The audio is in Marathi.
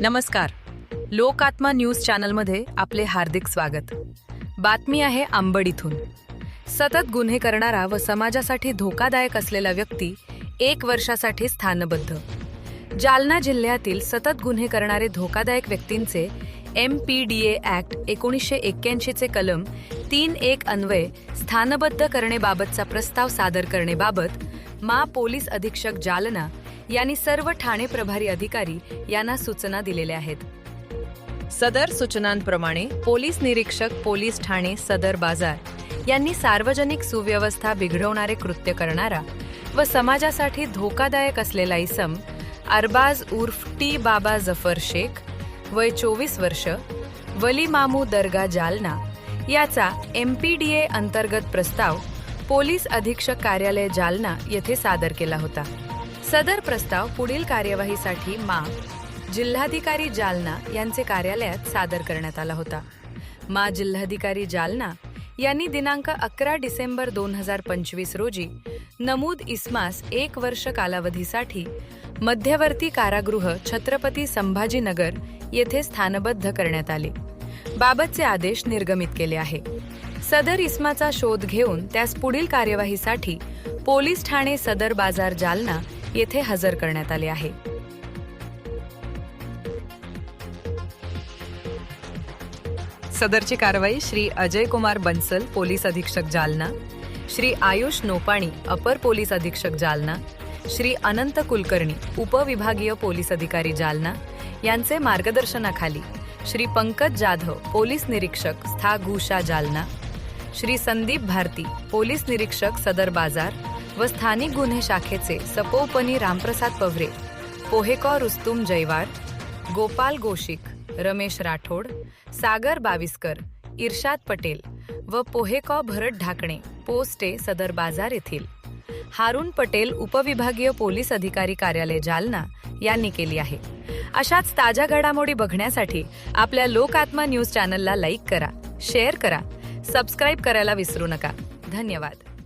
नमस्कार. लोकात्मा न्यूज चॅनलमध्ये आपले हार्दिक स्वागत. बातमी आहे आंबड इथून सतत गुन्हे करणारा व समाजासाठी धोकादायक असलेला व्यक्ती एक वर्षासाठी स्थानबद्ध. जालना जिल्ह्यातील सतत गुन्हे करणारे धोकादायक व्यक्तींचे M P D A act एकोणीसशे एक्क्याऐंशीचे कलम तीन एक अन्वय स्थानबद्ध करणेबाबतचा प्रस्ताव सादर करणेबाबत मा पोलीस अधीक्षक जालना यांनी सर्व ठाणे प्रभारी अधिकारी यांना सूचना दिलेल्या आहेत. सदर सूचनांप्रमाणे पोलीस निरीक्षक पोलीस ठाणे सदर बाजार यांनी सार्वजनिक सुव्यवस्था बिघडवणारे कृत्य करणारा व समाजासाठी धोकादायक असलेला इसम अरबाज उर्फ टी बाबा जफर शेख वय चोवीस वर्ष वली मामू दर्गा जालना याचा एम पी डी ए अंतर्गत प्रस्ताव पोलीस अधीक्षक कार्यालय जालना येथे सादर केला होता. सदर प्रस्ताव पुढील कार्यवाहीसाठी मा. जिल्हाधिकारी जालना यांचे कार्यालयात सादर करण्यात आला होता. मा. जिल्हाधिकारी जालना यांनी दिनांक अकरा डिसेंबर दोन हजार पंचवीस रोजी नमूद इस्मास एक वर्ष कालावधीसाठी मध्यवर्ती कारागृह छत्रपती संभाजीनगर येथे स्थानबद्ध करण्यात आले. बाबतचे आदेश निर्गमित केले आहे. सदर इस्माचा शोध घेऊन त्यास पुढील कार्यवाहीसाठी पोलीस ठाणे सदर बाजार जालना येथे हजर करण्यात आले आहे. सदरची कारवाई श्री अजय कुमार बन्सल पोलीस अधीक्षक जालना श्री आयुष नोपाणी अपर पोलीस अधीक्षक जालना श्री अनंत कुलकर्णी उपविभागीय पोलीस अधिकारी जालना यांचे मार्गदर्शनाखाली श्री पंकज जाधव पोलीस निरीक्षक स्था जालना श्री संदीप भारती पोलीस निरीक्षक सदर बाजार व स्थानिक गुन्हे शाखेचे सपोपनी रामप्रसाद पवरे पोहेकॉ रुस्तुम जयवार गोपाल गोशिक रमेश राठोड सागर बाविस्कर इर्शाद पटेल व पोहेकॉ भरत ढाकणे पोस्टे सदर बाजार येथील. हारून पटेल उपविभागीय पोलीस अधिकारी कार्यालय जालना यांनी केली आहे. अशाच ताज्या घडामोडी बघण्यासाठी आपल्या लोकात्मा न्यूज चॅनलला लाईक करा शेअर करा सबस्क्राईब करायला विसरू नका. धन्यवाद.